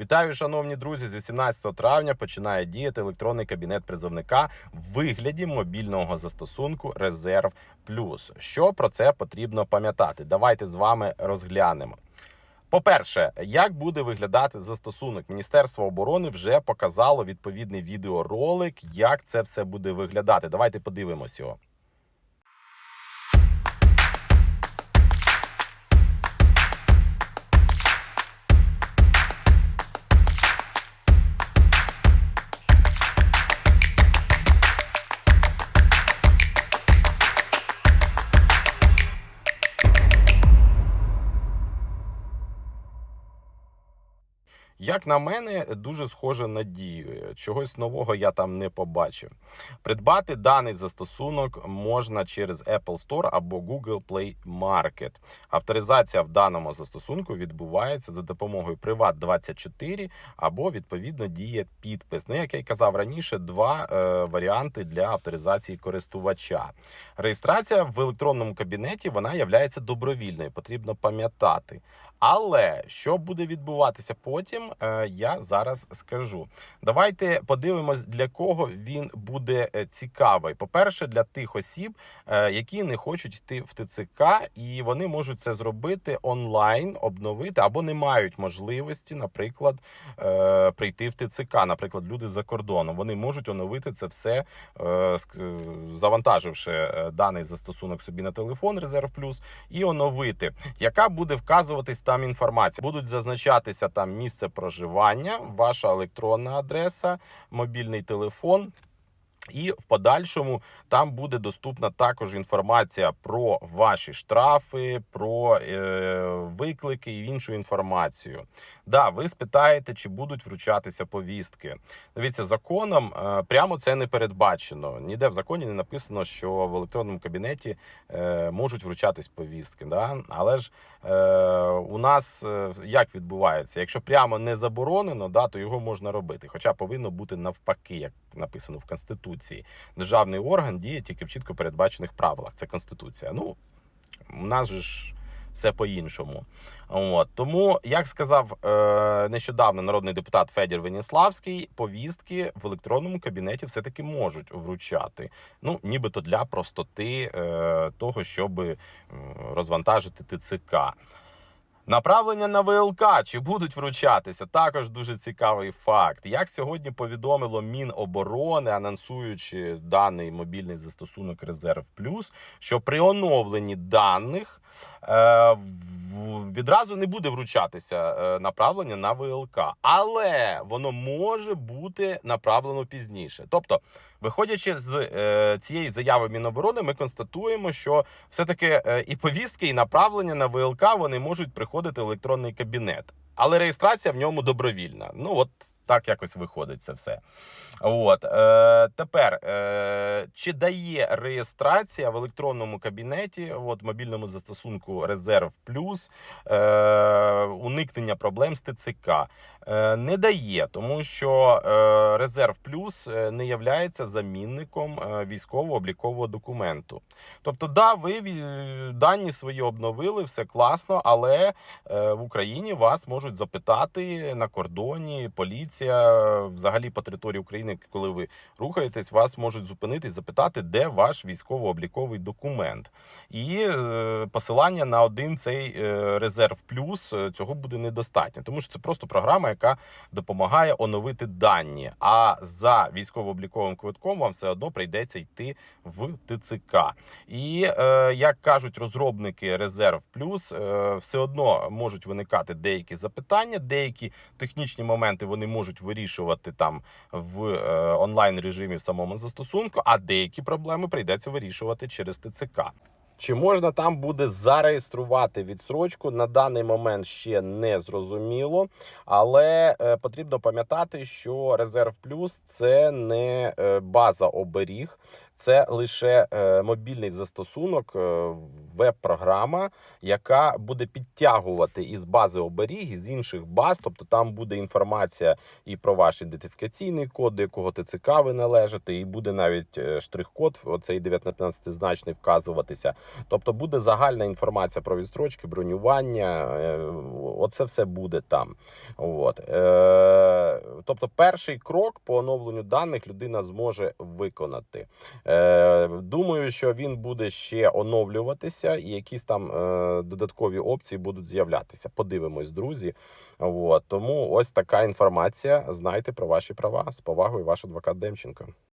Вітаю, шановні друзі! З 18 травня починає діяти електронний кабінет призовника в вигляді мобільного застосунку Резерв Плюс. Що про це потрібно пам'ятати? Давайте з вами розглянемо. По-перше, як буде виглядати застосунок? Міністерство оборони вже показало відповідний відеоролик, як це все буде виглядати. Давайте подивимось його. Як на мене, дуже схоже на дію. Чогось нового я там не побачив. Придбати даний застосунок можна через Apple Store або Google Play Market. Авторизація в даному застосунку відбувається за допомогою Privat24 або відповідно діє підпис. Ну, як я казав раніше, два е, варіанти для авторизації користувача. Реєстрація в електронному кабінеті вона є добровільною, потрібно пам'ятати. Але що буде відбуватися потім, е, я зараз скажу. Давайте подивимось, для кого він буде е, цікавий. По-перше, для тих осіб, е, які не хочуть йти в ТЦК, і вони можуть це зробити онлайн, обновити або не мають можливості, наприклад, прийти в ТЦК. Наприклад, люди за кордоном. Вони можуть оновити це все, завантаживши даний застосунок собі на телефон Резерв Плюс і оновити, яка буде вказуватись там інформація. Будуть зазначатися там місце проживання, ваша електронна адреса, мобільний телефон. І в подальшому там буде доступна також інформація про ваші штрафи, про е, виклики і іншу інформацію. Да, ви спитаєте, чи будуть вручатися повістки. Дивіться, законом е, прямо це не передбачено. Ніде в законі не написано, що в електронному кабінеті е, можуть вручатись повістки. Да? Але ж е, у нас е, як відбувається? Якщо прямо не заборонено, да, то його можна робити. Хоча повинно бути навпаки, як написано в Конституції. Державний орган діє тільки в чітко передбачених правилах. Це Конституція. Ну, у нас же ж все по-іншому. От. Тому, як сказав е, нещодавно народний депутат Федір Веніславський, повістки в електронному кабінеті все-таки можуть вручати. Ну, нібито для простоти е, того, щоб розвантажити ТЦК. Направлення на ВЛК чи будуть вручатися? Також дуже цікавий факт. Як сьогодні повідомило Міноборони, анонсуючи даний мобільний застосунок Резерв Плюс, що при оновленні даних відразу не буде вручатися е, направлення на ВЛК, але воно може бути направлено пізніше. Тобто, виходячи з е, цієї заяви Міноборони, ми констатуємо, що все-таки е, і повістки, і направлення на ВЛК вони можуть приходити в електронний кабінет. Але реєстрація в ньому добровільна. Ну от так якось виходить це все. От е, тепер е, чи дає реєстрація в електронному кабінеті, от мобільному застосунку Резерв Плюс е, уникнення проблем з ТЦК? Е, не дає, тому що е, Резерв Плюс е, не являється замінником е, військово-облікового документу. Тобто, да, ви дані свої обновили, все класно, але е, в Україні вас можуть запитати на кордоні, поліція, е, взагалі по території України, коли ви рухаєтесь, вас можуть зупинити і запитати, де ваш військово-обліковий документ. І е, посилання на один цей е, резерв плюс цього буде недостатньо, тому що це просто програма, яка допомагає оновити дані. А за військово-обліковим квитком вам все одно прийдеться йти в ТЦК. І як кажуть розробники Резерв Плюс, все одно можуть виникати деякі запитання, деякі технічні моменти вони можуть вирішувати там в е, онлайн режимі в самому застосунку, а деякі проблеми прийдеться вирішувати через ТЦК. Чи можна там буде зареєструвати відсрочку? На даний момент ще не зрозуміло, але е, потрібно пам'ятати, що резерв плюс це не е, база оберіг, це лише мобільний застосунок, веб-програма, яка буде підтягувати із бази оберіг, із інших баз. Тобто там буде інформація і про ваш ідентифікаційний код, до якого ТЦК ви належите, і буде навіть е, штрих-код, оцей 19-значний вказуватися. Тобто буде загальна інформація про відстрочки, бронювання. е, Оце все буде там. От. Е, тобто, перший крок по оновленню даних людина зможе виконати. Думаю, що він буде ще оновлюватися, і якісь там е, додаткові опції будуть з'являтися. Подивимось, друзі. От. Тому ось така інформація. Знайте про ваші права. З повагою, ваш адвокат Демченко.